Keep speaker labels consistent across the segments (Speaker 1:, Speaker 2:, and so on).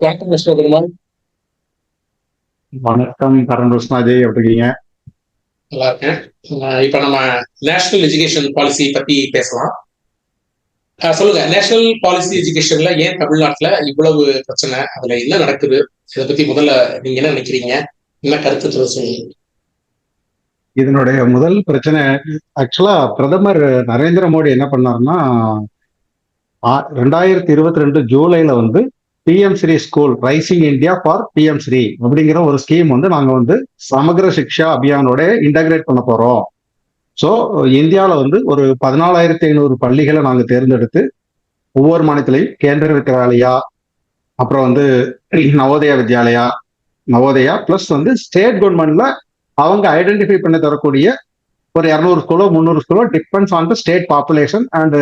Speaker 1: வணக்கம் மிஸ்டர் பெருமாள்
Speaker 2: வணக்கம் கரண் ருஷ்ணாஜி எப்படி இருக்கீங்க?
Speaker 1: நல்லா இருக்கேன் இப்ப நம்ம நேஷனல் எஜுகேஷன் பாலிசி பத்தி பேசலாம். சொல்லுங்க நேஷனல் பாலிசி எஜுகேஷன்ல ஏன் தமிழ்நாட்டுல இவ்வளவு பிரச்சனை? அதுல என்ன நடக்குது? இதை பத்தி முதல்ல நீங்க என்ன நினைக்கிறீங்க? என்ன கருத்து சொல்லுங்க
Speaker 2: இதனுடைய முதல் பிரச்சனை ஆக்சுவலா பிரதமர் நரேந்திர மோடி என்ன பண்ணாருன்னா ரெண்டாயிரத்தி இருபத்தி ரெண்டு ஜூலைல வந்து PM Shri school rising India for PM Shri அப்படிங்கிற ஒரு ஸ்கீம் வந்து நாங்கள் வந்து சமகிர சிக்ஷா அபியானோட இன்டகிரேட் பண்ண போகிறோம் ஸோ இந்தியாவில் வந்து ஒரு பதினாலாயிரத்தி ஐநூறு பள்ளிகளை நாங்கள் தேர்ந்தெடுத்து ஒவ்வொரு மாநிலத்திலையும் கேந்திர வித்யாலயா அப்புறம் வந்து நவோதயா வித்யாலயா நவோதயா ப்ளஸ் வந்து ஸ்டேட் கவர்மெண்ட்ல அவங்க ஐடென்டிஃபை பண்ணி தரக்கூடிய ஒரு இரநூறு ஸ்கூலோ முந்நூறு ஸ்கூலோ depends on the state population and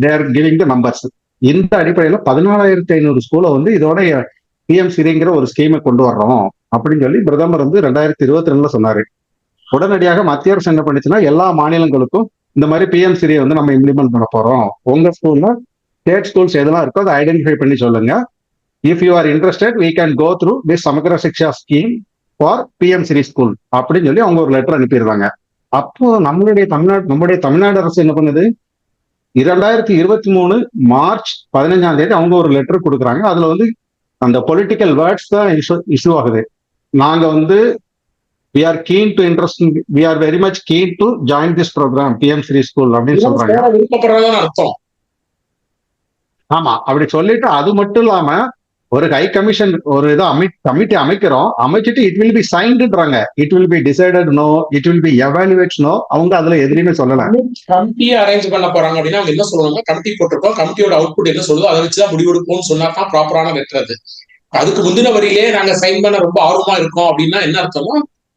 Speaker 2: their giving the numbers இந்த அடிப்படையில் பதினாலாயிரத்தி ஐநூறு ஸ்கூலை வந்து இதோட பிஎம் சிரிங்கிற ஒரு ஸ்கீமை கொண்டு வர்றோம் அப்படின்னு சொல்லி பிரதமர் வந்து ரெண்டாயிரத்தி இருபத்தி ரெண்டுல சொன்னாரு. உடனடியாக மத்திய அரசு என்ன பண்ணுச்சுன்னா எல்லா மாநிலங்களுக்கும் இந்த மாதிரி பிஎம் சிறியை வந்து நம்ம இம்ப்ளிமெண்ட் பண்ண போறோம். உங்க ஸ்கூல்ல ஸ்டேட் ஸ்கூல்ஸ் எதெல்லாம் இருக்கோ அதை ஐடென்டிஃபை பண்ணி சொல்லுங்க. If you are interested we can go through this Samagra Shiksha scheme for PM Shri school அப்படின்னு சொல்லி அவங்க ஒரு லெட்டர் அனுப்பிடுறாங்க அப்போ நம்மளுடைய தமிழ்நாடு நம்முடைய தமிழ்நாடு அரசு என்ன பண்ணுது? இரண்டாயிரத்தி இருபத்தி மூணு மார்ச் பதினஞ்சாம் தேதி அவங்க ஒரு லெட்டர் கொடுக்குறாங்க. அதுல வந்து அந்த பொலிட்டிக்கல் வேர்ட்ஸ் தான் இஷ்யூ இஷ்யூ ஆகுது. நாங்க வந்து we are keen to interest we are very much keen to join this programme PM Shri school அப்படின்னு சொல்றாங்க. ஆமா அப்படி சொல்லிட்டு அது மட்டும் இல்லாம ஒரு ஹை கமிஷன் ஒரு இதை அமை கமிட்டி அமைக்கிறோம். அமைச்சிட்டு it will be சைன்டுன்றாங்க it will be decided no it will be evaluate no அவங்க அதுல எதுலையுமே சொல்லலாம்
Speaker 1: கமிட்டியை அரேஞ்ச் பண்ண போறாங்க அப்படின்னா அவங்க என்ன சொல்லுவாங்க கமிட்டி போட்டிருக்கோம் கமிட்டியோட அவுட்புட் என்ன சொல்லுதோ அதை வச்சுதான் முடிவெடுப்போம்னு சொன்னா தான் ப்ராப்பரான வெட்டுறது அதுக்கு முந்தின வரியிலே நாங்க சைன் பண்ண ரொம்ப ஆர்வமா இருக்கோம் அப்படின்னா என்ன அர்த்தமோ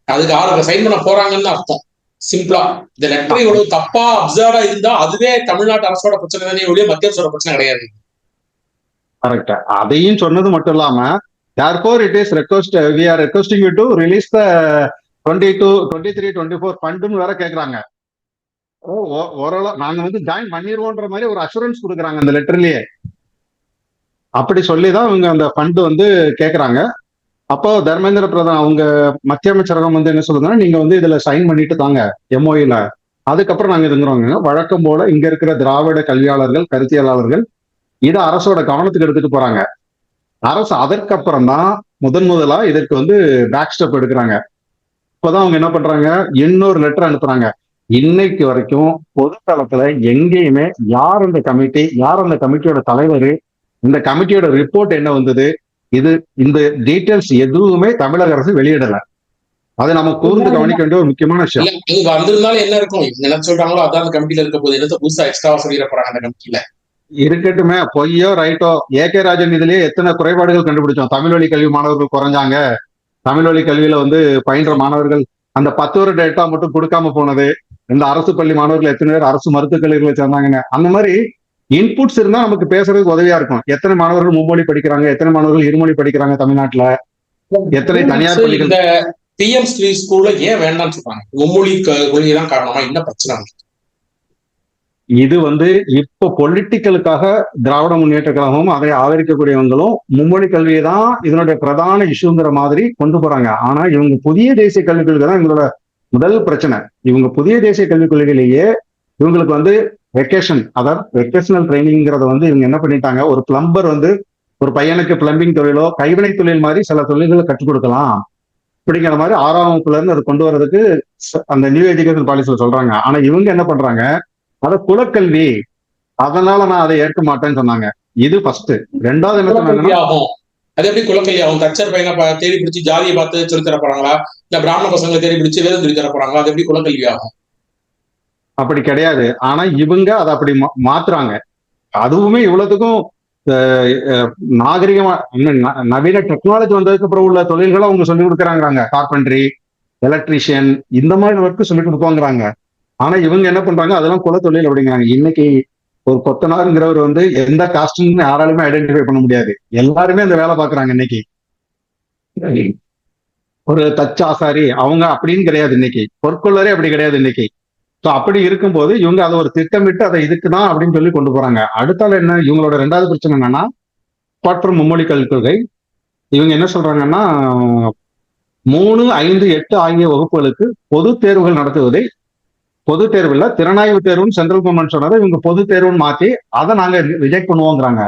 Speaker 1: அதுக்கு ஆர்வம் சைன் பண்ண போறாங்கன்னு அர்த்தம். சிம்பிளா இந்த லெட்டர் இவ்வளவு தப்பா அப்சர்வா இருந்தா அதுவே தமிழ்நாட்டு அரசோட பிரச்சனை தானே ஒழிய மத்திய அரசோட பிரச்சனை கிடையாது.
Speaker 2: கரெக்ட் அதையும் சொன்னது மட்டும் இல்லாம therefore it is request we are requesting you to release the twenty two twenty three twenty four ஃபண்டுன்னு வேற கேட்கறாங்க ஓ ஓரளவு நாங்க வந்து ஜாயின் பண்ணிடுவோன்ற மாதிரி ஒரு அஷூரன்ஸ் கொடுக்குறாங்க அந்த லெட்டர்லயே. அப்படி சொல்லி தான் இவங்க அந்த ஃபண்ட் வந்து கேட்குறாங்க அப்போ தர்மேந்திர பிரதான் அவங்க மத்திய அமைச்சரகம் வந்து என்ன சொல்லுதுன்னா நீங்க வந்து இதுல சைன் பண்ணிட்டு தாங்க எம்ஓஇல அதுக்கப்புறம் நாங்க இதுங்கிறோங்க வழக்கம் போல இங்க இருக்கிற திராவிட கல்வியாளர்கள் கருத்தியலாளர்கள் இதை அரசோட கவனத்துக்கு எடுத்துட்டு போறாங்க. அரசு அதற்கப்புறம் தான் முதன் முதலா இதற்கு வந்து பேக் ஸ்டெப் எடுக்கிறாங்க. இப்போதான் அவங்க என்ன பண்றாங்க? இன்னொரு லெட்டர் அனுப்புறாங்க. இன்னைக்கு வரைக்கும் பொதுத்தளத்துல எங்கேயுமே யார் அந்த கமிட்டி யார் அந்த கமிட்டியோட தலைவர் இந்த கமிட்டியோட ரிப்போர்ட் என்ன வந்தது? இது இந்த டீட்டெயில்ஸ் எதுவுமே தமிழக அரசு வெளியிடல. அதை நம்ம கூர்ந்து கவனிக்க வேண்டிய ஒரு முக்கியமான விஷயம்.
Speaker 1: வந்திருந்தாலும் என்ன இருக்கும்? என்ன சொல்றாங்களோ அதான் அந்த கமிட்டியில இருக்க போது என்னத்த புதுசா எக்ஸ்ட்ராவா சொல்லிட போறாங்க அந்த கமிட்டியில
Speaker 2: இருக்கட்டுமே பொய்யோ ரைட்டோ ஏ கே ராஜன் இதுலயே எத்தனை குறைபாடுகள் கண்டுபிடிச்சோம். தமிழ் வழி கல்வி மாணவர்கள் குறைஞ்சாங்க. தமிழ் வழி கல்வியில வந்து பயின்ற மாணவர்கள் அந்த பத்து வருட டேட்டா மட்டும் கொடுக்காம போனது இந்த அரசு பள்ளி மாணவர்கள் எத்தனை பேர் அரசு மருத்துவக் கல்லூரிகளை சேர்ந்தாங்கன்னு. அந்த மாதிரி இன்புட்ஸ் இருந்தா நமக்கு பேசுறதுக்கு உதவியா இருக்கும். எத்தனை மாணவர்கள் மும்மொழி படிக்கிறாங்க எத்தனை மாணவர்கள் இருமொழி படிக்கிறாங்க தமிழ்நாட்டுல? எத்தனை தனியார் பள்ளிகள்?
Speaker 1: பிஎம் ஸ்கூல்ல ஏன் வேண்டாம்னு சொல்றாங்க? மும்மொழி கொள்கை தான் காரணமா? என்ன பிரச்சனை?
Speaker 2: இது வந்து இப்போ பொலிட்டிக்கலுக்காக திராவிட முன்னேற்ற கழகமும் அதை ஆதரிக்கக்கூடியவங்களும் மும்மொழி கல்வியை தான் இதனுடைய பிரதான இஷ்யூங்கிற மாதிரி கொண்டு போறாங்க. ஆனா இவங்க புதிய தேசிய கல்விக் கொள்கை தான் இவங்களோட முதல் பிரச்சனை. இவங்க புதிய தேசிய கல்விக் கொள்கையிலேயே இவங்களுக்கு வந்து வெக்கேஷன் அதாவது வெக்கேஷனல் ட்ரைனிங்கிறத வந்து இவங்க என்ன பண்ணிட்டாங்க? ஒரு பிளம்பர் வந்து ஒரு பையனுக்கு பிளம்பிங் தொழிலோ கைவினை தொழில் மாதிரி சில தொழில்களை கற்றுக் கொடுக்கலாம். அப்படிங்கிற மாதிரி ஆறாம் வகுப்புல இருந்து அதை கொண்டு வர்றதுக்கு ச- அந்த நியூ எஜுகேஷன் பாலிசியில் சொல்றாங்க. ஆனா இவங்க என்ன பண்றாங்க? அத குலக்கல்வி. அதனால நான் அதை ஏற்க மாட்டேன்னு சொன்னாங்க. இது ஃபர்ஸ்ட் ரெண்டாவது என்ன
Speaker 1: ஆகும் அது எப்படி குலக்கல்வி ஆகும் தச்சர் பையனை தேடி பிடிச்சு ஜாதியை பார்த்து சொல்லி தர போறாங்களா இல்ல பிராமண பசங்களை தேடி பிடிச்சு வேதம் சொல்லி தர போறாங்களா அது எப்படி குலக்கல்வி ஆகும்
Speaker 2: அப்படி கிடையாது. ஆனா இவங்க அதை அப்படி மாத்துறாங்க. அதுவுமே இவ்வளவுக்கும் நாகரிகமா நவீன டெக்னாலஜி வந்ததுக்கு அப்புறம் உள்ள தொழில்களை அவங்க சொல்லி கொடுக்குறாங்கிறாங்க. கார்பென்ட்ரி எலக்ட்ரீஷியன் இந்த மாதிரி ஒர்க்கு சொல்லி கொடுப்பாங்கிறாங்க. ஆனா இவங்க என்ன பண்றாங்க? அதெல்லாம் குல தொழில் அப்படிங்கிறாங்க இன்னைக்கு ஒரு கொத்தனாருங்கிறவர் வந்து எந்த காஸ்ட்னு யாராலுமே ஐடென்டிஃபை பண்ண முடியாது. எல்லாருமே அந்த வேலை பாக்குறாங்க இன்னைக்கு. ஒரு தச்சாசாரி அவங்க அப்படின்னு கிடையாது இன்னைக்கு. பொற்கொள்ளரே அப்படி கிடையாது இன்னைக்கு. ஸோ அப்படி இருக்கும்போது இவங்க அதை ஒரு திட்டமிட்டு அதை இதுக்கு தான் அப்படின்னு சொல்லி கொண்டு போறாங்க. அடுத்தால என்ன? இவங்களோட ரெண்டாவது பிரச்சனை என்னன்னா பற்றும் மும்மொழி கல் கொள்கை. இவங்க என்ன சொல்றாங்கன்னா மூணு ஐந்து எட்டு ஆகிய வகுப்புகளுக்கு பொது தேர்வுகள் நடத்துவதை பொது இல்ல திறனாய்வு தேர்வுன்னு சென்ட்ரல் கவர்மெண்ட் சொன்னதை இவங்க பொது தேர்வுன்னு மாத்தி அதை நாங்க ரிஜெக்ட் பண்ணுவோங்கிறாங்க.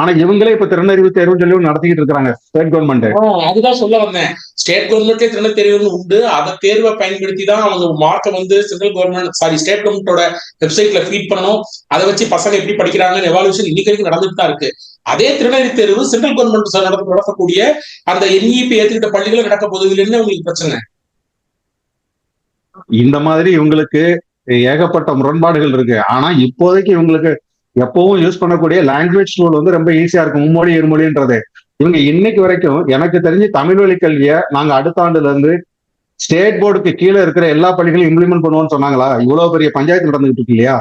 Speaker 2: ஆனா இவங்களே இப்ப திறனறிவு தேர்வுன்னு சொல்லி நடத்திட்டு நடத்திக்கிட்டு இருக்காங்க ஸ்டேட் கவர்மெண்ட்
Speaker 1: அதுதான் சொல்ல வந்தேன். ஸ்டேட் கவர்மெண்ட்லயே திறன தேர்வுன்னு உண்டு அந்த தேர்வை பயன்படுத்தி தான் அவங்க மார்க்கை வந்து சென்ட்ரல் கவர்மெண்ட் சாரி ஸ்டேட் கவர்மெண்டோட வெப்சைட்ல ஃபீட் பண்ணணும். அதை வச்சு பசங்க எப்படி படிக்கிறாங்கன்னு எவாலுவேஷன் இன்னைக்கு வரைக்கும் நடந்துட்டு தான் இருக்கு. அதே திறனறி தேர்வு சென்ட்ரல் கவர்மெண்ட் நடத்த நடத்தக்கூடிய அந்த என்இபி ஏத்துக்கிட்ட பள்ளிகளை நடக்க போகுது. இதுல உங்களுக்கு பிரச்சனை?
Speaker 2: இந்த மாதிரி இவங்களுக்கு ஏகப்பட்ட முரண்பாடுகள் இருக்கு. ஆனா இப்போதைக்கு இவங்களுக்கு எப்பவும் யூஸ் பண்ணக்கூடிய லாங்குவேஜ் டூல் வந்து ரொம்ப ஈஸியா இருக்கும். மும்மொழி இருமொழின்றது. இவங்க இன்னைக்கு வரைக்கும் எனக்கு தெரிஞ்சு தமிழ் வழி கல்வியை நாங்க அடுத்த ஆண்டுல இருந்து ஸ்டேட் போர்டுக்கு கீழே இருக்கிற எல்லா பள்ளிகளையும் இம்ப்ளிமெண்ட் பண்ணுவோம்னு சொன்னாங்களா? இவ்வளவு பெரிய பஞ்சாயத்து நடந்துகிட்டு இருக்கு இல்லையா?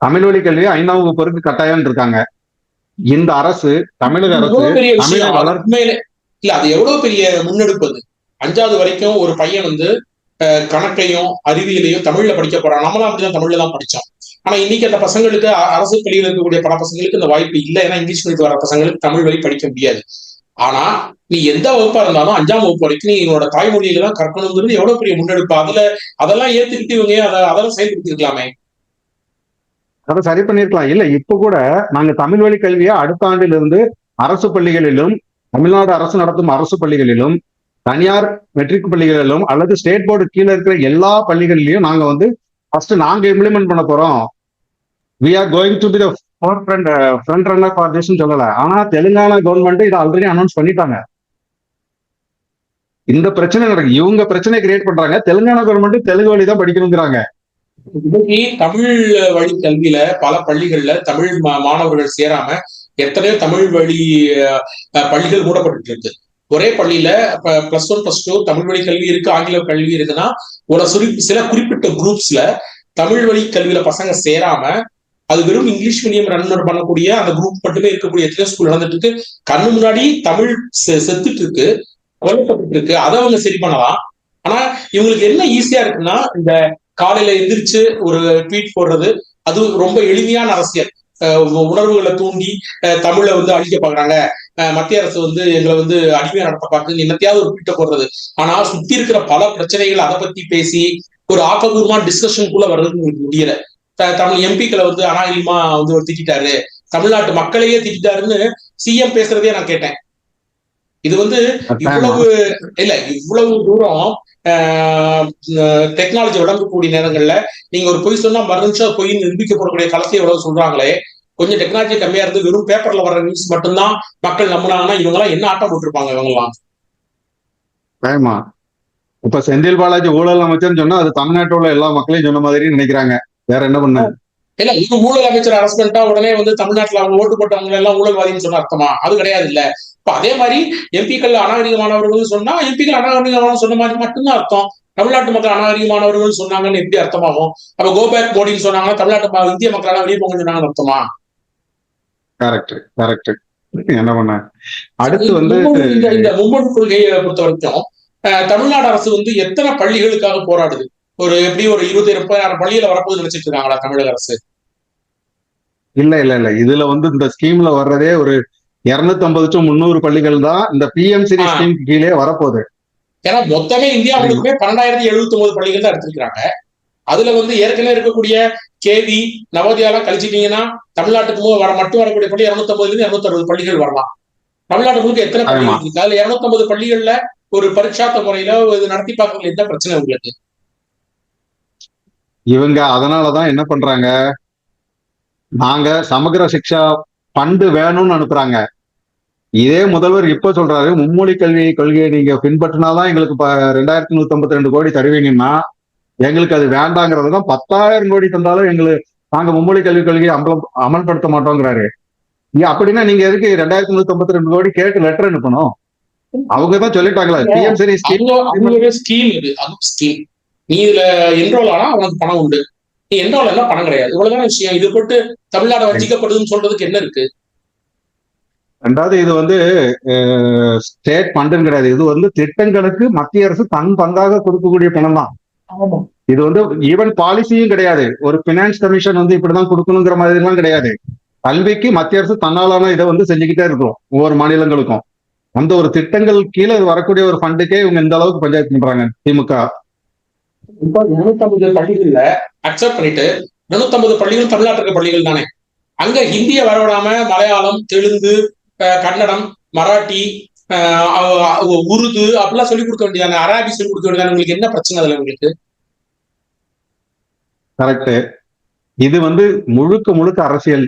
Speaker 2: தமிழ் வழி கல்வியை ஐந்தாம் வகுப்பு கட்டாயம் இருக்காங்க. இந்த அரசு தமிழக அரசு
Speaker 1: இல்ல அது எவ்வளவு பெரிய முன்னெடுப்பு அஞ்சாவது வரைக்கும் ஒரு பையன் வந்து கணக்கையும் அறிவியலையும் தமிழ்ல படிக்க போறான். நம்மளாம் அப்படிதான் தமிழ்ல தான் படிச்சோம். ஆனா இன்னைக்கு அந்த பசங்களுக்கு அரசு பள்ளியில் இருக்கக்கூடிய பல பசங்களுக்கு இந்த வாய்ப்பு இல்லை. ஏன்னா இங்கிலீஷ் மீடியத்து வர பசங்களுக்கு தமிழ் வழி படிக்க முடியாது. ஆனா நீ எந்த வகுப்பா இருந்தாலும் அஞ்சாம் வகுப்பு வரைக்கும் நீ என்னோட தாய்மொழியில தான் கற்கணுங்கிறது எவ்வளவு பெரிய முன்னெடுப்பு? அதுல அதெல்லாம் ஏத்துக்கிட்டு இவங்க அதை அதெல்லாம் செயல்படுத்திருக்கலாமே.
Speaker 2: அதை சரி பண்ணிருக்கலாம். இல்ல இப்ப கூட நாங்க தமிழ் வழி கல்வியை அடுத்த ஆண்டிலிருந்து அரசு பள்ளிகளிலும் தமிழ்நாடு அரசு நடத்தும் அரசு பள்ளிகளிலும் தனியார் மெட்ரிக் பள்ளிகளிலும் அல்லது ஸ்டேட் போர்டு கீழே இருக்கிற எல்லா பள்ளிகளிலையும் நாங்க வந்து ஃபர்ஸ்ட் நாங்க இம்ப்ளிமெண்ட் பண்ண போறோம். We are going to be the front front runner for திஸ்னு சொல்லல. ஆனா தெலுங்கானா கவர்மெண்ட் இதை ஆல்ரெடி அனௌன்ஸ் பண்ணிட்டாங்க. இந்த பிரச்சனை நடக்கு இவங்க பிரச்சனை கிரியேட் பண்றாங்க. தெலுங்கானா கவர்மெண்ட் தெலுங்கு வழி தான் படிக்கணுங்கிறாங்க.
Speaker 1: இன்னைக்கு தமிழ் வழி கல்வியில பல பள்ளிகள்ல தமிழ் மா- மாணவர்கள் சேராம எத்தனையோ தமிழ் வழி பள்ளிகள் மூடப்பட்டு இருக்கு. ஒரே பள்ளியில plus one plus two Tamil வழி கல்வி இருக்கு ஆங்கில கல்வி இருக்குன்னா ஒரு சில குறிப்பிட்ட குரூப்ஸ்ல தமிழ் வழி கல்வியில பசங்க சேராம அது வெறும் இங்கிலீஷ் மீடியம் ரன் பண்ணக்கூடிய அந்த குரூப் மட்டுமே இருக்கக்கூடிய எத்தனை ஸ்கூல் நடந்துட்டு இருக்கு. கண்ணு முன்னாடி தமிழ் செ- செத்துட்டு இருக்கு கொல்லப்பட்டு இருக்கு. அதை அவங்க சரி பண்ணலாம். ஆனா இவங்களுக்கு என்ன ஈஸியா இருக்குன்னா இந்த காலையில எந்திரிச்சு ஒரு ட்வீட் போடுறது அது ரொம்ப எளிமையான அரசியல். உணர்வுகளை தூண்டி அஹ் தமிழை வந்து அழிக்க பாக்குறாங்க மத்திய அரசு வந்து எங்களை வந்து அடிமையா நடத்த பார்க்குது. என்னத்தையாவது ஒரு ட்வீட்டை போடுறது. ஆனா சுத்தி இருக்கிற பல பிரச்சனைகள் அதை பத்தி பேசி ஒரு ஆக்கப்பூர்வமான டிஸ்கஷனுக்குள்ள வர்றதுக்கு உங்களுக்கு முடியல. தமிழ் எம்பிக்களை வந்து அனாயமா வந்து ஒரு திட்டாரு தமிழ்நாட்டு மக்களையே திட்டாருன்னு சிஎம் பேசுறதே நான் கேட்டேன். இது வந்து இவ்வளவு இல்ல இவ்வளவு தூரம் டெக்னாலஜி வளர்க்கக்கூடிய நேரங்கள்ல நீங்க ஒரு பொய் சொன்னா மறு நிமிஷம் பொய் நிரூபிக்கப்படக்கூடிய களத்தை எவ்வளவு சொல்றாங்களே கொஞ்சம் டெக்னாலஜி கம்மியா இருந்து வெறும் பேப்பர்ல வர நியூஸ் மட்டும்தான் மக்கள் நம்பினாங்கன்னா இவங்க எல்லாம் என்ன ஆட்டம் போட்டிருப்பாங்க இவங்கெல்லாம்?
Speaker 2: ஆமா. இப்ப செந்தில் பாலாஜி ஊழல் அமைச்சர்னு சொன்னா அது தமிழ்நாட்டில் உள்ள எல்லா மக்களையும் சொன்ன மாதிரி நினைக்கிறாங்க. வேற என்ன பண்ண?
Speaker 1: இல்ல இது ஊழல் அமைச்சர் அரசு பண்ணிட்டா உடனே வந்து தமிழ்நாட்டுல அவங்க ஓட்டு போட்டவங்க எல்லாம் ஊழல்வாதின்னு சொன்ன அர்த்தமா? அது கிடையாது இல்ல. இப்ப அதே மாதிரி எம்பிக்கள் அநாகரிகமானவர்கள் சொன்னா எம்பிக்கள் அநாகரிகமான சொன்ன மாதிரி மட்டும்தான் அர்த்தம். தமிழ்நாட்டு மக்கள் அநாகரிகமானவர்கள் சொன்னாங்கன்னு எப்படி அர்த்தமாகும்? அப்ப கோபேக் மோடின்னு சொன்னாங்கன்னா தமிழ்நாட்டு இந்திய மக்களால வெளியே போங்க சொன்னாங்கன்னு அர்த்தமா?
Speaker 2: கரெக்ட் கரெக்ட் என்ன பண்ண? அடுத்து வந்து
Speaker 1: இந்த மும்மொழி கொள்கையை பொறுத்த வரைக்கும் தமிழ்நாடு அரசு வந்து எத்தனை பள்ளிகளுக்காக போராடுது? ஒரு எப்படி ஒரு இருபத்தி முப்பதாயிரம் பள்ளியில வரப்போகுது நினைச்சிட்டு இருக்காங்களா தமிழக அரசு?
Speaker 2: இல்ல இல்ல இல்ல. இதுல வந்து இந்த ஸ்கீம்ல வர்றதே ஒரு இருநூத்தி ஐம்பது டு முந்நூறு பள்ளிகள் தான் இந்த பிஎம் சிரி
Speaker 1: ஆ.
Speaker 2: ஸ்கீம் கீழே வரப்போகுது.
Speaker 1: ஏன்னா மொத்தமே இந்தியா முழுக்குமே பன்னெண்டாயிரத்தி எழுபத்தி ஒன்பது பள்ளிகள் தான் எடுத்திருக்காங்க அதுல வந்து ஏற்கனவே இருக்கக்கூடிய கேவி நவோதயாலாம் கழிச்சிட்டீங்கன்னா தமிழ்நாட்டுக்கு வர மட்டும் வரக்கூடிய பள்ளி இருநூத்தி ஐம்பதுல இருந்து இருநூத்தி அறுபது பள்ளிகள் வரலாம் தமிழ்நாடு முழுக்க எத்தனை பள்ளிகள். இருக்கு? அதுல இருநூத்தி ஐம்பது பள்ளிகள்ல ஒரு பரீட்சாத்த முறையில இது நடத்தி பார்க்கறதுல என்ன பிரச்சனை உங்களுக்கு
Speaker 2: இவங்க அதனாலதான் என்ன பண்றாங்க? நாங்க சமகிர சிக்ஷா ஃபண்டு வேணும்னு அனுப்புறாங்க. இதே முதல்வர் இப்ப சொல்றாரு மும்மொழி கல்வி கொள்கையை நீங்க பின்பற்றினாதான் எங்களுக்கு ரெண்டாயிரத்தி நூத்தி ஐம்பத்தி ரெண்டு கோடி தருவீங்கன்னா எங்களுக்கு அது வேண்டாங்கிறது தான் பத்தாயிரம் கோடி தந்தாலும் எங்களுக்கு நாங்க மும்மொழி கல்விக் கொள்கையை அமலம் அமல்படுத்த மாட்டோங்கிறாரு. அப்படின்னா நீங்க எதுக்கு ரெண்டாயிரத்தி நூத்தி ஐம்பத்தி ரெண்டு கோடி கேட்டு லெட்டர் அனுப்பணும்? அவங்க தான் சொல்லிட்டாங்களா? பிஎம் சரி ஸ்கீம்
Speaker 1: ஸ்கீம் இது. அது ஸ்கீம் நீ இதுல என்ரோல் ஆனா உனக்கு பணம் உண்டு. நீ என்ரோல் எல்லாம் பணம் கிடையாது. இவ்வளவுதான் விஷயம். இது போட்டு தமிழ்நாடு வஞ்சிக்கப்படுதுன்னு சொல்றதுக்கு என்ன இருக்கு?
Speaker 2: ரெண்டாவது இது வந்து ஸ்டேட் ஃபண்டுன்னு கிடையாது. இது வந்து திட்டங்களுக்கு மத்திய அரசு தன் பங்காக கொடுக்கக்கூடிய பணம் தான் இது வந்து ஈவன் பாலிசியும் கிடையாது. ஒரு பினான்ஸ் கமிஷன் வந்து இப்படிதான் கொடுக்கணுங்கிற மாதிரி எல்லாம் கிடையாது. கல்விக்கு மத்திய அரசு தன்னாலான இதை வந்து செஞ்சுக்கிட்டே இருக்கும் ஒவ்வொரு மாநிலங்களுக்கும். அந்த ஒரு திட்டங்கள் கீழே வரக்கூடிய ஒரு ஃபண்டுக்கே இவங்க இந்த அளவுக்கு பஞ்சாயத்து பண்றாங்க திமுக.
Speaker 1: இப்போ இருநூத்தம்பது பள்ளிகள்ல அக்செப்ட் பண்ணிட்டு இருநூத்தம்பது பள்ளிகள் தமிழ்நாட்டில் இருக்க பள்ளிகள் தானே. அங்க ஹிந்திய வரவிடாம மலையாளம் தெலுங்கு கன்னடம் மராட்டி உருது அப்படிலாம் சொல்லி கொடுக்க வேண்டியதானே? அராபி சொல்லி கொடுக்க வேண்டியது உங்களுக்கு என்ன பிரச்சனை அதுல உங்களுக்கு?
Speaker 2: கரெக்ட் இது வந்து முழுக்க முழுக்க அரசியல்.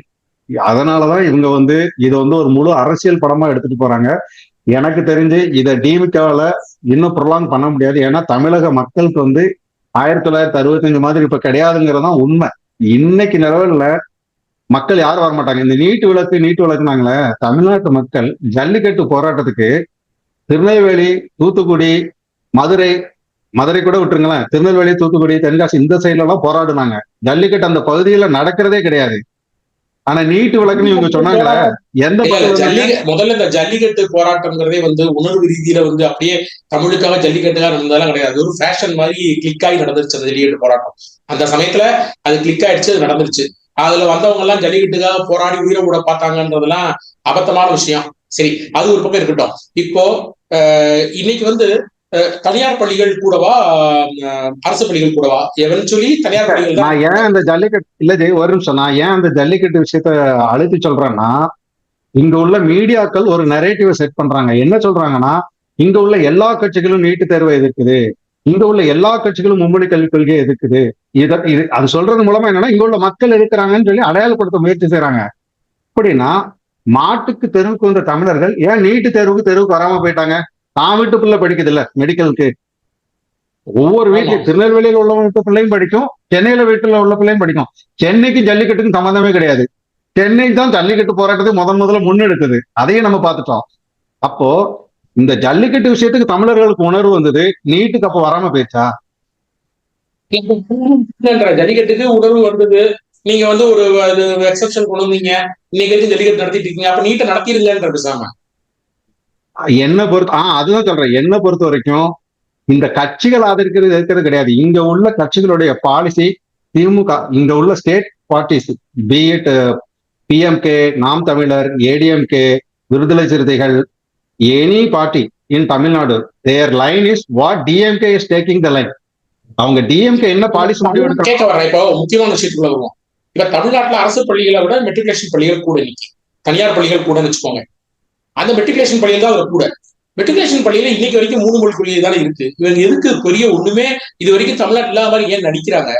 Speaker 2: அதனாலதான் இவங்க வந்து இது வந்து ஒரு முழு அரசியல் படமா எடுத்துட்டு போறாங்க. எனக்கு தெரிஞ்சு இதை டிமிகாவில இன்னும் ப்ரொலாங் பண்ண முடியாது. ஏன்னா தமிழக மக்களுக்கு வந்து ஆயிரத்தி தொள்ளாயிரத்தி அறுபத்தஞ்சு மாதிரி இப்ப கிடையாதுங்கிறதான் உண்மை. இன்னைக்கு நிலவில் மக்கள் யாரும் வர மாட்டாங்க. இந்த நீட்டு விளக்கு நீட்டு விளக்குனாங்களே தமிழ்நாட்டு மக்கள் ஜல்லிக்கட்டு போராட்டத்துக்கு திருநெல்வேலி தூத்துக்குடி மதுரை மதுரை கூட விட்டுருங்களேன். திருநெல்வேலி தூத்துக்குடி தென்காசி இந்த சைடுல எல்லாம் போராடுனாங்க. ஜல்லிக்கட்டு அந்த பகுதியில நடக்கிறதே கிடையாது. ஆனா நீட்டு விளக்குன்னு இவங்க சொன்னாங்களே எந்த
Speaker 1: ஜல்லிக முதல்ல இந்த ஜல்லிக்கட்டு போராட்டம்ங்கிறதே வந்து உணர்வு ரீதியில வந்து அப்படியே தமிழுக்காக ஜல்லிக்கட்டுக்காக நடந்ததெல்லாம் கிடையாது. ஒரு ஃபேஷன் மாதிரி கிளிக் ஆகி நடந்துருச்சு அந்த ஜல்லிக்கட்டு போராட்டம். அந்த சமயத்துல அது கிளிக் ஆயிடுச்சு அது நடந்துருச்சு. அதுல வந்தவங்க எல்லாம் ஜல்லிக்கட்டுக்காக போராடி உயிரை கூட பார்த்தாங்கன்றதெல்லாம் அபத்தமான விஷயம். சரி அது ஒரு பக்கம் இருக்கட்டும். இப்போ இன்னைக்கு வந்து அஹ், தனியார் பள்ளிகள் கூடவா அஹ், அரசு பள்ளிகள் கூடவா? எவென்ச்சுவலி தனியார் பள்ளிகள்
Speaker 2: நான் ஏன் அந்த ஜல்லிக்கட்டு இல்ல ஜெய் ஒரு நிமிஷம். நான் ஏன் அந்த ஜல்லிக்கட்டு விஷயத்த அழுத்தி சொல்றேன்னா இங்க உள்ள மீடியாக்கள் ஒரு நெரேட்டிவ் செட் பண்றாங்க. என்ன சொல்றாங்கன்னா இங்க உள்ள எல்லா கட்சிகளும் நீட்டு தேர்வை எதிர்க்குது. இங்க உள்ள எல்லா கட்சிகளும் மும்மொழி கல்விக் கொள்கையை எதிர்க்குது. இத இது அது சொல்றது மூலமா என்னன்னா இங்க உள்ள மக்கள் இருக்கிறாங்கன்னு சொல்லி அடையாளப்படுத்த முயற்சி செய்றாங்க. அப்படின்னா மாட்டுக்கு தெருவுக்கு வந்த தமிழர்கள் ஏன் நீட்டு தேர்வுக்கு தெருவுக்கு வராம போயிட்டாங்க? தான் வீட்டு பிள்ளை படிக்குது இல்ல மெடிக்கலுக்கு ஒவ்வொரு வீட்லயும். திருநெல்வேலியில உள்ள வீட்டு பிள்ளையும் படிக்கும் சென்னையில வீட்டுல உள்ள பிள்ளையும் படிக்கும். சென்னைக்கும் ஜல்லிக்கட்டுக்கும் சம்மந்தமே கிடையாது. சென்னை தான் ஜல்லிக்கட்டு போராட்டத்தை முதன் முதல்ல முன்னெடுக்குது. அதையும் நம்ம பார்த்துட்டோம். அப்போ இந்த ஜல்லிக்கட்டு விஷயத்துக்கு தமிழர்களுக்கு உணர்வு வந்தது. நீட்டுக்கு அப்ப வராம போயிடுச்சா?
Speaker 1: ஜல்லிக்கட்டுக்கு உணர்வு வந்தது. நீங்க வந்து ஒரு எக்ஸப்ஷன் கொண்டு வந்தீங்க. இன்னைக்கு ஜல்லிக்கட்டு நடத்திட்டு இருக்கீங்க. அப்ப நீட்டை நடத்திருங்கன்ற பேசாம.
Speaker 2: என்ன பொறுத்த ஆஹ் அதுதான் சொல்றேன். என்ன பொறுத்த வரைக்கும் இந்த கட்சிகள் ஆதரிக்கிறது இருக்கிறது கிடையாது. இங்க உள்ள கட்சிகளுடைய பாலிசி திமுக இங்க உள்ள state parties BEd PMK Naam Tamilar ADMK Viduthalai Chiruthaigal any party in Tamil Nadu their line is what DMK is taking the line அவங்க டிஎம்கே என்ன பாலிசி முடிவு
Speaker 1: கேட்க வர்றேன். இப்போ முக்கியமான விஷயத்துக்குள்ள வருவோம். இப்ப தமிழ்நாட்டுல அரசு பள்ளிகளை விட மெட்ரிகுலேஷன் பள்ளிகள் கூட இன்னைக்கு தனியார் பள்ளிகள் கூடன்னு வச்சுக்கோங்க. அந்த மெட்ரிகுலேஷன் பள்ளிகள் தான் அதுல கூட. மெட்ரிகுலேஷன் பள்ளியில இன்னைக்கு வரைக்கும் மூணு மொழி கொள்கை தானே இருக்கு. இவங்க எதுக்கு பெரிய ஒண்ணுமே இது வரைக்கும் தமிழ்நாட்டுல இல்லாத மாதிரி ஏன் நடிக்கிறாங்க?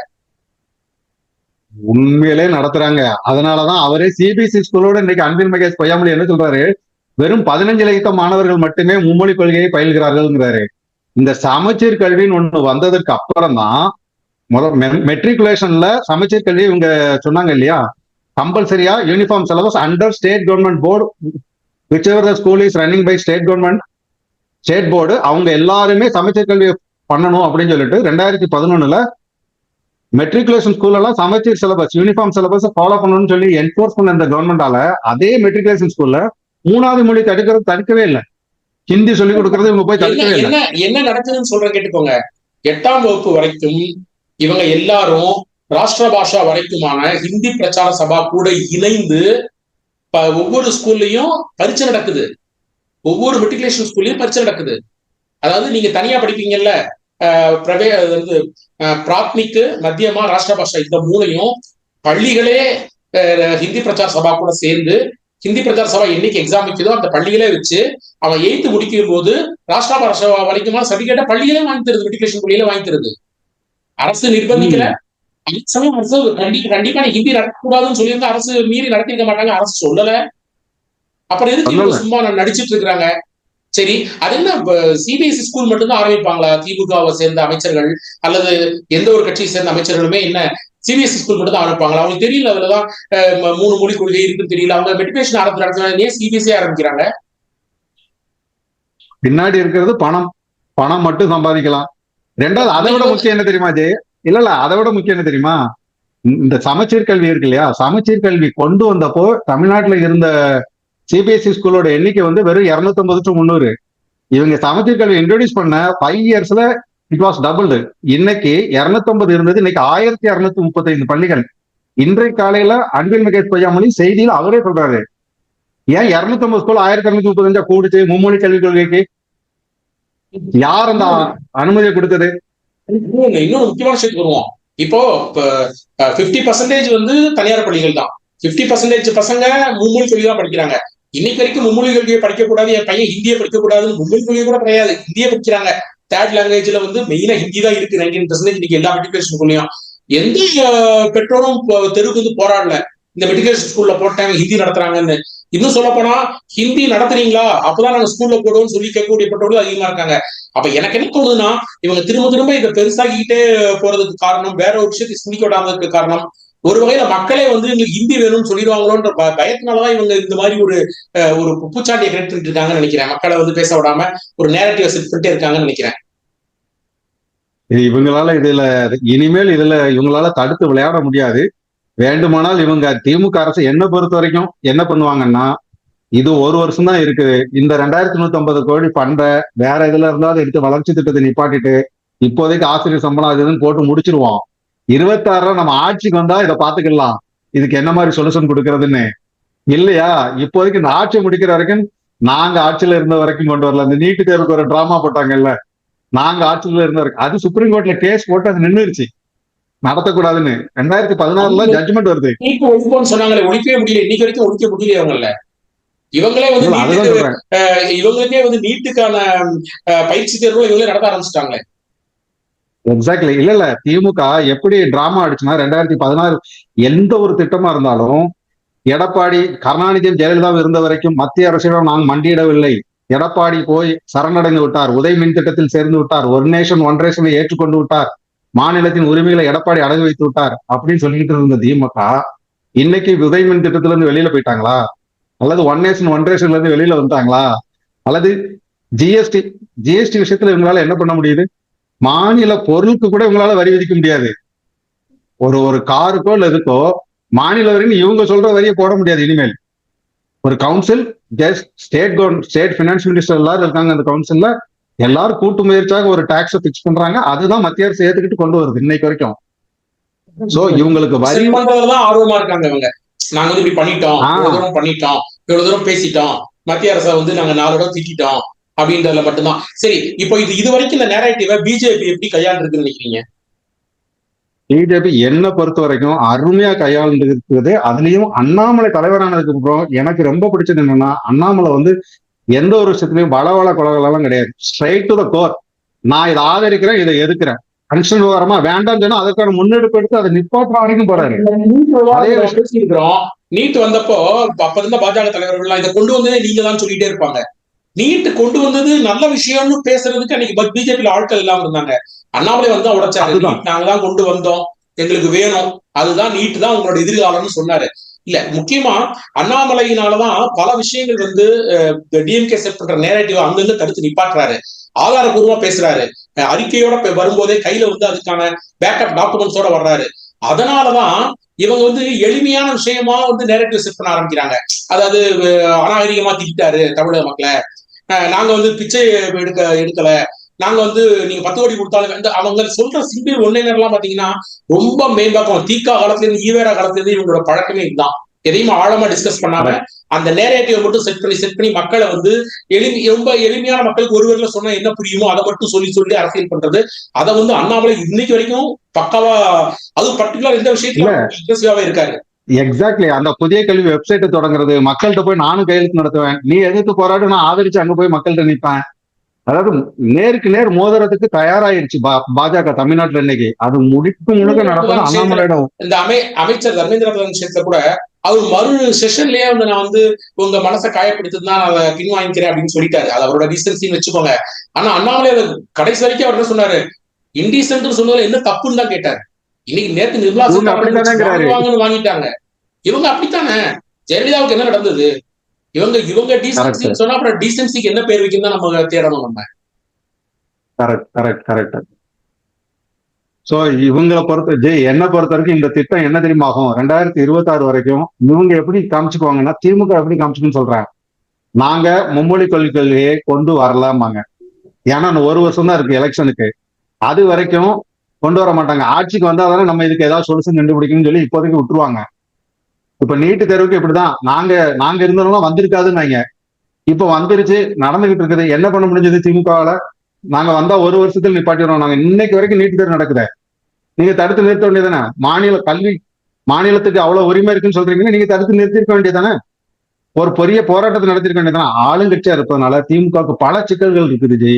Speaker 2: உண்மையிலே நடத்துறாங்க. அதனாலதான் அவரே சிபிஎஸ்இ ஸ்கூலோட இன்னைக்கு அன்பில் மகேஷ் பொய்யாமொழி என்ன சொல்றாரு? வெறும் பதினஞ்சு லட்சம் மாணவர்கள் மட்டுமே மும்மொழி கொள்கையை பயில்கிறார்கள்ங்கிறாரு. இந்த சமச்சீர் கல்வின்னு ஒண்ணு வந்ததற்கு அப்புறம் தான் முதல் மெட்ரிகுலேஷன்ல சமச்சீர் கல்வி இவங்க சொன்னாங்க இல்லையா? கம்பல்சரியா uniform syllabus under state government board whichever the school is running by state government state board அவங்க எல்லாருமே சமச்சீர் கல்வி பண்ணணும் அப்படின்னு சொல்லிட்டு ரெண்டாயிரத்தி பதினொன்னுல மெட்ரிகுலேஷன் ஸ்கூல் எல்லாம் சமச்சீர் சிலபஸ் யூனிஃபார்ம் சிலபஸ் ஃபாலோ பண்ணணும்னு சொல்லி என்ஃபோர்ஸ் பண்ண இந்த கவர்மெண்டால அதே மெட்ரிகுலேஷன் ஸ்கூல்ல மூணாவது மொழி தடுக்கிறது தடுக்கவே இல்லை. ஹிந்தி சொல்லி கொடுக்கறது இவங்க போய் தடுக்கவே இல்லை.
Speaker 1: என்ன நடக்குதுன்னு சொல்றேன் கேட்டுக்கோங்க. எட்டாம் வகுப்பு வரைக்கும் இவங்க எல்லாரும் ராஷ்டிர பாஷா வரைக்குமான ஹிந்தி பிரச்சார சபா கூட இணைந்து ஒவ்வொரு ஸ்கூல்லயும் பரீட்சை நடக்குது. ஒவ்வொரு மெட்ரிகுலேஷன் ஸ்கூல்லயும் பரீட்சை நடக்குது. அதாவது நீங்க தனியா படிப்பீங்கல்ல பிரவே வந்து பிராத்மிக்கு மத்தியமா ராஷ்டிர பாஷா இந்த மூணையும் பள்ளிகளே ஹிந்தி பிரச்சார சபா கூட சேர்ந்து ஹிந்தி பிரச்சார சபா என்னைக்கு எக்ஸாம் வைக்குதோ அந்த பள்ளிகளே வச்சு அவன் எயித்து முடிக்கும் போது ராஷ்டிரா பாஷா வரைக்குமான சர்டிபிகேட்டை பள்ளியிலே வாங்கி தருது மெட்ரிகுலேஷன் பள்ளியில வாங்கி தருது. அரசு நிர்பந்திக்கல. சமயம் அரசு கண்டி கண்டிப்பா ஹிந்தி நடத்தக்கூடாதுன்னு சொல்லியிருந்தா அரசு மீறி நடத்திருக்க மாட்டாங்க. அரசு சொல்லல. அப்புறம் எதுக்கு. சும்மா நடிச்சிட்டு இருக்கிறாங்க? சரி அது என்ன சிபிஎஸ்இ ஸ்கூல் மட்டும்தான் ஆரம்பிப்பாங்களா? திமுகவை சேர்ந்த அமைச்சர்கள் அல்லது எந்த ஒரு கட்சியை சேர்ந்த அமைச்சர்களுமே என்ன சிபிஎஸ்சி ஸ்கூல் மட்டும் தான் அனுப்பாங்க அவங்களுக்கு தெரியல அதுல தான் மூணு மொழி கொள்கை இருக்குன்னு தெரியல. அவங்க மெட்ரிகுலேஷன் ஆரம்பி ஏன் சிபிஎஸ்சி ஆரம்பிக்கிறாங்க?
Speaker 2: பின்னாடி இருக்கிறது பணம். பணம் மட்டும் சம்பாதிக்கலாம். ரெண்டாவது அதை விட முக்கியம் என்ன தெரியுமா ஜெய்? இல்ல இல்ல அதை விட முக்கியம் என்ன தெரியுமா? இந்த சமச்சீர் கல்வி இருக்கு இல்லையா? சமச்சீர் கல்வி கொண்டு வந்தப்போ தமிழ்நாட்டுல இருந்த சிபிஎஸ்சி ஸ்கூலோட எண்ணிக்கை வந்து வெறும் 250 டு முந்நூறு. இவங்க சமச்சீர் கல்வி இன்ட்ரோடியூஸ் பண்ண ஃபைவ் இயர்ஸ்ல இட் வாஸ் டபுள்டு இன்னைக்கு 250 இருந்தது. இன்னைக்கு ஆயிரத்தி இருநூத்தி முப்பத்தைந்து பள்ளிகள். இன்றைய காலையில அன்பில் மிகேஷ் பொய்யாமொழி செய்தியில் அவரே சொல்றாரு. ஏன் இருநூத்தி ஐம்பது ஸ்கூல் ஆயிரத்தி இருநூத்தி முப்பத்தஞ்சா கூடுச்சு? மும்மொழி கல்விக் கொள்கைக்கு யார் அந்த அனுமதியை கொடுத்தது?
Speaker 1: இன்னொரு முக்கியமான விஷயத்துக்கு வருவோம். இப்போ பிப்டி பர்சன்டேஜ் வந்து தனியார் பள்ளிகள் தான். பிப்டி பர்சன்டேஜ் பசங்க மும்மொழி கல்வி தான் படிக்கிறாங்க. இன்னைக்கு வரைக்கும் மும்மொழி கல்வியை படிக்க கூடாது என் பையன் ஹிந்தியை படிக்க கூடாதுன்னு மும்மொழி கல்வி கூட கிடையாது. ஹிந்தியை படிக்கிறாங்க. தேர்ட் லாங்குவேஜ்ல வந்து மெயினா ஹிந்தி தான் இருக்கு நைன்டீன் பர்சன்டேஜ் இன்னைக்கு எல்லா மெட்ரிகுலேஷனுக்குள்ளயும் எந்த பெற்றோரும் இப்போ தெருவுக்கு வந்து போராடல. இந்த மெட்ரிகுலேஷன் ஸ்கூல்ல போட்டாங்க ஹிந்தி நடத்துறாங்கன்னு. இன்னும் சொல்ல போனா ஹிந்தி நடத்துறீங்களா? அப்பதான் நாங்க ஸ்கூல்ல போடுவோம் சொல்லி கேட்கக்கூடிய பெற்றோர்கள் அதிகமா இருக்காங்க. அப்ப எனக்கு என்ன தோணுதுன்னா இவங்க திரும்ப திரும்ப இதை பெருசாகிக்கிட்டே போறதுக்கு காரணம் வேற ஒரு விஷயத்தை சிந்திக்க விடாமதுக்கு காரணம் ஒரு வகையில மக்களே வந்து எங்களுக்கு ஹிந்தி வேணும்னு சொல்லிடுவாங்களோன்ற ப- பயத்தினாலதான் இவங்க இந்த மாதிரி ஒரு அஹ், ஒரு பூச்சாண்டியை கிரேட் இருக்காங்கன்னு நினைக்கிறேன். மக்களை வந்து பேச விடாம ஒரு நேரட்டிவ் செட் பண்ணிட்டே இருக்காங்கன்னு நினைக்கிறேன்.
Speaker 2: இது இவங்களால இதுல இனிமேல் இதுல இவங்களால தடுத்து விளையாட முடியாது. வேண்டுமானால் இவங்க திமுக அரசு என்ன பொறுத்த வரைக்கும் என்ன பண்ணுவாங்கன்னா இது ஒரு வருஷம் தான் இருக்குது. இந்த ரெண்டாயிரத்தி நூத்தி ஐம்பது கோடி பண்ற வேற இதுல இருந்தாலும் எடுத்து வளர்ச்சி திட்டத்தை நிப்பாட்டிட்டு இப்போதைக்கு ஆசிரியர் சம்பளம் அது போட்டு முடிச்சிருவோம். இருபத்தாறுல நம்ம ஆட்சிக்கு வந்தா இதை பாத்துக்கலாம் இதுக்கு என்ன மாதிரி சொல்யூஷன் கொடுக்கறதுன்னு. இல்லையா? இப்போதைக்கு இந்த ஆட்சி முடிக்கிற வரைக்கும் நாங்க ஆட்சியில இருந்த வரைக்கும் கொண்டு வரல. இந்த நீட்டு தேர்வுக்கு ஒரு டிராமா போட்டாங்கல்ல. நாங்க ஆட்சியில இருந்த வரைக்கும். அது சுப்ரீம் கோர்ட்ல கேஸ் போட்டு அது நின்னுருச்சு. நடத்தக்கூடாதுன்னு. ரெண்டாயிரத்தி பதினாறுல ஜட்ஜ்மெண்ட் வருது.
Speaker 1: சொன்னாங்களே ஒழிக்கவே முடியல. இன்னைக்கு வரைக்கும் ஒழிக்க முடியல இவங்கல்ல இவங்களே வந்து இவங்களுக்கே வந்து நீட்டுக்கான பயிற்சி தேர்வு இவங்களே நடத்த ஆரம்பிச்சிட்டாங்களே.
Speaker 2: எக்ஸாக்ட்லி இல்ல இல்ல. திமுக எப்படி டிராமா அடிச்சுன்னா ரெண்டாயிரத்தி பதினாறு எந்த ஒரு திட்டமா இருந்தாலும் எடப்பாடி கருணாநிதியும் ஜெயலலிதாவும் இருந்த வரைக்கும் மத்திய அரசிடம் நாங்கள் மண்டியிடவில்லை. எடப்பாடி போய் சரணடைந்து விட்டார். உதய் மின் திட்டத்தில் சேர்ந்து விட்டார். ஒரு நேஷன் ஒன் ரேஷனை ஏற்றுக்கொண்டு விட்டார். மாநிலத்தின் உரிமைகளை எடப்பாடி அடகு வைத்து விட்டார் அப்படின்னு சொல்லிட்டு இருந்த திமுக இன்னைக்கு உதய் மின் திட்டத்துல இருந்து வெளியில போயிட்டாங்களா? அல்லது ஒன் நேஷன் ஒன் ரேஷன்ல இருந்து வெளியில வந்துட்டாங்களா? அல்லது ஜிஎஸ்டி ஜிஎஸ்டி விஷயத்துல இவங்களால என்ன பண்ண முடியுது? மாநில பொருளுக்கு கூட இவங்களால வரி விதிக்க முடியாது. ஒரு ஒரு காருக்கோ இல்ல இதுக்கோ மாநில வரின்னு இவங்க சொல்ற வரியை போட முடியாது இனிமேல். ஒரு council just state government state finance minister எல்லாரும் இருக்காங்க அந்த கவுன்சில்ல எல்லாரும் கூட்டு முயற்சியாக ஒரு டாக்ஸை பிக்ஸ் பண்றாங்க. அதுதான் மத்திய அரசு ஏத்துக்கிட்டு கொண்டு வருது இன்னைக்கு வரைக்கும். சோ இவங்களுக்கு வரி
Speaker 1: ஆர்வமா இருக்காங்க இவங்க. நாங்க வந்து இப்படி பண்ணிட்டோம் பண்ணிட்டோம் இவ்வளவு தூரம் பேசிட்டோம். மத்திய அரசை வந்து நாங்க நாலு திட்டிட்டோம். அப்படின்றதுல மட்டும்தான். சரி இப்போ இது இது வரைக்கும் இந்த நேரட்டிவ பிஜேபி எப்படி கையாண்டிருக்குன்னு நினைக்கிறீங்க?
Speaker 2: பிஜேபி என்ன பொறுத்த வரைக்கும் அருமையா கையாண்டு இருக்குது அதுலயும் அண்ணாமலை தலைவரானதுக்கு அப்புறம் எனக்கு ரொம்ப பிடிச்சது என்னன்னா அண்ணாமலை வந்து எந்த ஒரு விஷயத்துலயும் வளவள கொலகளெல்லாம் கிடையாது. ஸ்ட்ரைட் டு த கோர் நான் இதை ஆதரிக்கிறேன் இதை எதிர்க்கிறேன். கன்ஸ்டன் விவகாரமா வேண்டாம்னு சொன்னா அதற்கான முன்னெடுப்பு எடுத்து அதை நிப்பாட்டுற வரைக்கும் போறாரு. அதே விஷயம்.
Speaker 1: நீட் வந்தப்போ அப்ப இருந்த பாஜக தலைவர்கள்லாம் இதை கொண்டு வந்ததே நீங்க தான் சொல்லிட்டே இருப்பாங்க. நீட் கொண்டு வந்தது நல்ல விஷயம்னு பேசுறதுக்கு அன்னைக்கு பிஜேபியில ஆட்கள் இல்லாம இருந்தாங்க. அண்ணாமலை வந்து தான் உடைச்சாரு நாங்க தான் கொண்டு வந்தோம். எங்களுக்கு வேணும். அதுதான் நீட் தான் உங்களோட எதிர்காலம்னு சொன்னாரு. இல்ல முக்கியமா அண்ணாமலையினாலதான் பல விஷயங்கள் வந்து டிஎம்கே செட் பண்ற நேரட்டிவ் அங்கிருந்து தடுத்து நிப்பாட்டுறாரு. ஆதாரபூர்வமா பேசுறாரு. அறிக்கையோட வரும்போதே கையில வந்து அதுக்கான பேக்கப் டாக்குமெண்ட்ஸோட வர்றாரு. அதனாலதான் இவங்க வந்து எளிமையான விஷயமா வந்து நேரட்டிவ் செட் பண்ண ஆரம்பிக்கிறாங்க. அதாவது அநாகரிகமா திட்டாரு தமிழக மக்களை. நாங்க வந்து பிச்சை எடுக்க எடுக்கல. நாங்க வந்து நீங்க பத்து கோடி கொடுத்தாலும் இந்த அவங்க சொல்ற சிம்பிள் ஒன்னேலாம் பாத்தீங்கன்னா ரொம்ப மேம்பாக்கம். தீக்கா காலத்துல இருந்து ஈவேரா காலத்துல இருந்து இவங்களோட பழக்கமே இதுதான். எதையும் ஆழமா டிஸ்கஸ் பண்ணாம அந்த நேரேட்டிவ் மட்டும் செட் பண்ணி செட் பண்ணி மக்களை வந்து எளிமை ரொம்ப எளிமையான மக்களுக்கு ஒரு வரியில சொன்னா என்ன புரியுமோ அதை மட்டும் சொல்லி சொல்லி அரசியல் பண்றது. அதை வந்து அண்ணாமலை இன்னைக்கு வரைக்கும் பக்காவா அது பர்டிகுலர் இந்த விஷயத்துல அக்ரெசிவாவே இருக்காரு.
Speaker 2: எக்ஸாக்ட்லி அந்த புதிய கல்வி வெப்சைட்டை தொடங்குறது மக்கள்கிட்ட போய் நானும் கையெழுத்து நடத்துவேன். நீ எதிர்த்து போராடு நான் ஆதரிச்சு அங்க போய் மக்கள்கிட்ட நிற்பேன் அதாவது நேருக்கு நேர் மோதுறதுக்கு தயாராயிருச்சு பாஜக தமிழ்நாட்டுல இன்னைக்கு. அது முடிப்பு முழுக்க நடப்பது அண்ணாமலையிடம்
Speaker 1: இந்த அமை அமைச்சர் தர்மேந்திர பிரதான் விஷயத்துல கூட அவர் மறு செஷன்லயே வந்து நான் வந்து உங்க மனசை காயப்படுத்தி தான் அதை பின்வாங்கிக்கிறேன் அப்படின்னு சொல்லிட்டாரு. அது அவரோட டீசன்சின்னு வச்சுக்கோங்க. ஆனா அண்ணாமலை கடைசி வரைக்கும் அவர் என்ன சொன்னாரு? இன்டீசென்ட் சொன்னதுல என்ன தப்புன்னு தான் கேட்டாரு. இன்னைக்கு நேத்து நிர்மலா சீதாராமன் வாங்கிட்டாங்க. இவங்க அப்படித்தானே? ஜெயலலிதாவுக்கு என்ன நடந்தது? இவங்க இவங்க டீசன்சி சொன்னா அப்புறம் டீசன்சிக்கு என்ன பேர் வைக்கும் தான் நம்ம தேடணும் நம்ம.
Speaker 2: கரெக்ட் கரெக்ட் கரெக்ட் சோ இவங்களை பொறுத்த ஜெய் என்ன பொறுத்த வரைக்கும் இந்த திட்டம் என்ன தெரியுமா ஆகும்? ரெண்டாயிரத்தி இருபத்தி ஆறு வரைக்கும் இவங்க எப்படி காமிச்சுக்குவாங்கன்னா திமுக எப்படி காமிச்சுக்குன்னு சொல்றேன் நாங்க மும்மொழி கொள்கையை கொண்டு வரலாமாங்க ஏன்னா ஒரு வருஷம் தான் இருக்கு எலெக்ஷனுக்கு அது வரைக்கும் கொண்டு வர மாட்டாங்க. ஆட்சிக்கு வந்தா தானே நம்ம இதுக்கு ஏதாவது சொல்யூஷன் கண்டுபிடிக்கணும்னு சொல்லி இப்போதைக்கு விட்டுருவாங்க. இப்ப நீட்டு தேர்வுக்கு இப்படிதான். நாங்க நாங்க இருந்தோம்னா வந்திருக்காதுன்னாங்க இப்ப வந்துருச்சு நடந்துகிட்டு இருக்குது. என்ன பண்ண முடிஞ்சது திமுகவால? நாங்க வந்தா ஒரு வருஷத்துல நிப்பாட்டிடுறோம் நாங்க. இன்னைக்கு வரைக்கும் நீட்டு தேர்வு நடக்குது. நீங்க தடுத்து நிறுத்த வேண்டியதானே மாநில கல்வி மாநிலத்துக்கு அவ்வளவு உரிமை இருக்குன்னு சொல்றீங்கன்னா நீங்க தடுத்து நிறுத்திருக்க வேண்டியதானே ஒரு பெரிய போராட்டத்தை நடத்திருக்க வேண்டியதானே ஆளுங்கட்சியா இருப்பதனால திமுகவுக்கு பல சிக்கல்கள் இருக்குது ஜி.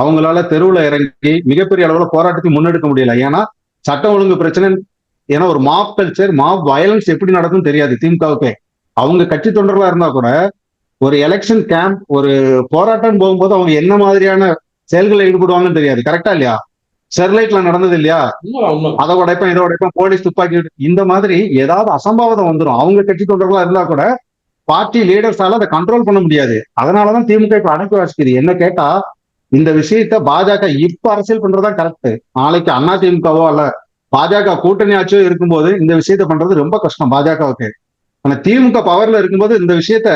Speaker 2: அவங்களால தெருவுல இறங்கி மிகப்பெரிய அளவுல போராட்டத்தை முன்னெடுக்க முடியல. ஏன்னா சட்டம் ஒழுங்கு பிரச்சனை ஏன்னா ஒரு மாப் கல்ச்சர் மாப் வயலன்ஸ் எப்படி நடக்கும் தெரியாது திமுகவுக்கு. அவங்க கட்சி தொண்டர்களா இருந்தா கூட ஒரு எலெக்ஷன் கேம்ப் ஒரு போராட்டம் போகும்போது அவங்க என்ன மாதிரியான செயல்களில் ஈடுபடுவாங்கன்னு தெரியாது. கரெக்டா இல்லையா? ஸ்டெர்லைட்ல நடந்தது இல்லையா? அதை உடைப்பேன் இதை உடைப்பேன் போலீஸ் துப்பாக்கி இந்த மாதிரி ஏதாவது அசம்பாவிதம் வந்துடும் அவங்க கட்சி தொண்டர்களா இருந்தா கூட பார்ட்டி லீடர்ஸால அதை கண்ட்ரோல் பண்ண முடியாது. அதனாலதான் திமுக இப்ப அடக்கி வாசிக்குது என்ன கேட்டா இந்த விஷயத்த பாஜக இப்ப அரசியல் பண்றதா கரெக்ட் நாளைக்கு அண்ணா திமுகவோ அல்ல பாஜக கூட்டணி ஆட்சியோ இருக்கும்போது இந்த விஷயத்த பண்றது ரொம்ப கஷ்டம் பாஜகவுக்கு. ஆனா திமுக பவர்ல இருக்கும்போது இந்த விஷயத்த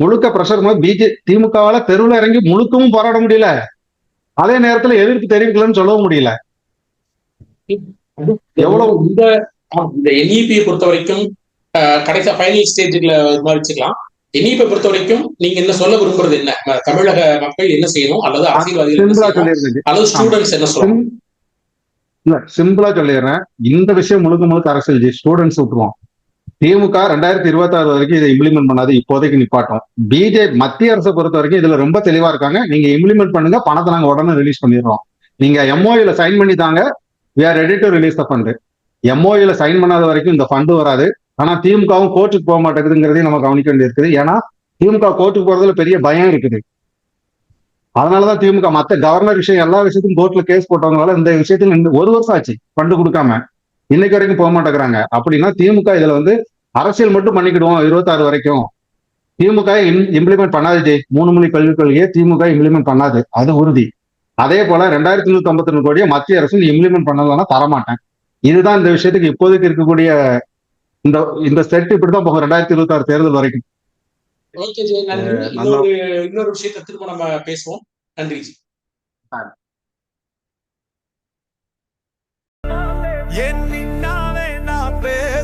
Speaker 2: முழுக்க பிரஷர் பிஜே திமுகவால தெருவுல இறங்கி முழுக்கவும் போராட முடியல. அதே நேரத்துல எதிர்ப்பு தெரிவிக்கலன்னு சொல்லவும் முடியல. எவ்வளவு
Speaker 1: இந்த இந்த என்இபியை பொறுத்த வரைக்கும் கடைசி ஃபைனல் ஸ்டேஜ்ல வச்சுக்கலாம். என்இபி பொறுத்த வரைக்கும் நீங்க என்ன சொல்ல விரும்புறது என்ன? தமிழக மக்கள் என்ன செய்யணும்? அல்லது அரசியல்வாதிகள் அல்லது ஸ்டூடெண்ட்ஸ் என்ன சொல்லணும்?
Speaker 2: இல்ல சிம்பிளா சொல்லிடுறேன். இந்த விஷயம் முழுக்க முழுக்க அரசியல் ஸ்டூடெண்ட்ஸ் விட்டுருவோம் திமுக ரெண்டாயிரத்தி இருபத்தி ஆறு வரைக்கும் இதை இம்ப்ளிமெண்ட் பண்ணாது இப்போதைக்கு நிப்பாட்டும். பிஜே மத்திய அரசை பொறுத்த வரைக்கும் இதுல ரொம்ப தெளிவா இருக்காங்க. நீங்க இம்ப்ளிமெண்ட் பண்ணுங்க பணத்தை நாங்க உடனே ரிலீஸ் பண்ணிடுறோம். நீங்க எம்ஓஇல சைன் பண்ணி தாங்க we are ready to release the fund எம்ஓஇல சைன் பண்ணாத வரைக்கும் இந்த ஃபண்ட் வராது. ஆனா திமுகவும் கோர்ட்டுக்கு போக மாட்டேங்குதுங்கிறதையும் நம்ம கவனிக்க வேண்டியிருக்குது. ஏன்னா திமுக கோர்ட்டுக்கு போறதுல பெரிய பயம் இருக்குது. அதனாலதான் திமுக மத்த கவர்னர் விஷயம் எல்லா விஷயத்தையும் கோர்ட்ல கேஸ் போட்டவங்களால இந்த விஷயத்துல ஒரு வருஷம் ஆச்சு ஃபண்டு கொடுக்காம. இன்னைக்கு வரைக்கும் போக மாட்டேங்கிறாங்க. அப்படின்னா திமுக இதுல வந்து அரசியல் மட்டும் பண்ணிக்கிடுவோம் இருபத்தாறு வரைக்கும். திமுக இம்ப்ளிமெண்ட் பண்ணாது ஜெய். மூணு மொழி கல்விக் கொள்கையை திமுக இம்ப்ளிமெண்ட் பண்ணாது. அது உறுதி. அதே போல ரெண்டாயிரத்தி நூத்தி ஐம்பத்தி ரெண்டு கோடியை மத்திய அரசு இம்ப்ளிமெண்ட் பண்ணலன்னா தரமாட்டேன். இதுதான் இந்த விஷயத்துக்கு இப்போதைக்கு இருக்கக்கூடிய இந்த இந்த செட் இப்படிதான் போகும். ரெண்டாயிரத்தி இருபத்தி ஆறு தேர்தல் வரைக்கும்.
Speaker 1: இன்னொரு விஷயத்தை திரும்ப நம்ம பேசுவோம். நன்றி
Speaker 3: என் நான் பேர்